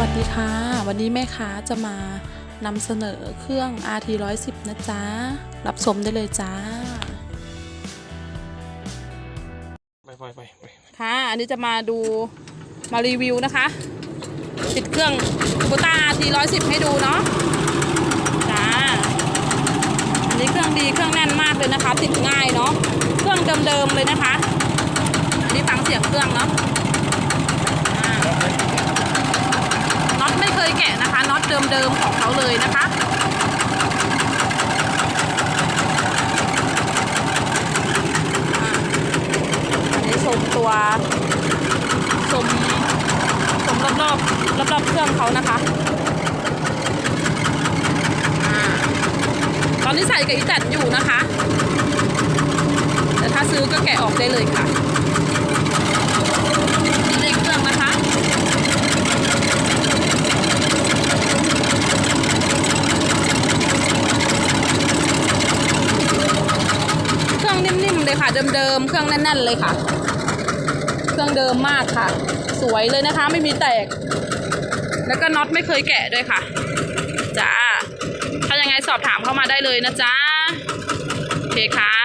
วัสดีค่ะ วันนี้แม่ค้าจะมานำเสนอเครื่อง RT 110นะจ๊ะ รับชมได้เลยจ้า ไปไปไปไปค่ะ อันนี้จะมาดูมารีวิวนะคะ ติดเครื่องคูต้า RT 110ให้ดูเนาะจ้า อันนี้เครื่องดีเครื่องแน่นมากเลยนะคะ ติดง่ายเนาะ เครื่องเดิมๆเลยนะคะ อันนี้ฟังเสียงเครื่องเนาะอ่า น็อตไม่เคยแกะนะคะ น็อต เดิมๆของเขาเลยนะคะอ่าอันนี้ชมตัวชมชมรอบๆรอบๆเครื่องเขานะคะอ่าตอนนี้ใส่กับอีแตดอยู่นะคะ แต่ถ้าซื้อก็แกะออกได้เลยค่ะนี่เลขเครื่องนะคะ เครื่องนิ่มๆ เลยค่ะเดิมๆเครื่องแน่น ๆ เลยค่ะ เครื่องเดิมมากค่ะ สวยเลยนะคะ ไม่มีแตก แล้วก็น็อตไม่เคยแกะด้วยค่ะจ้าถ้ายังไงสอบถามเข้ามาได้เลยนะจ๊ะโอเคค่ะ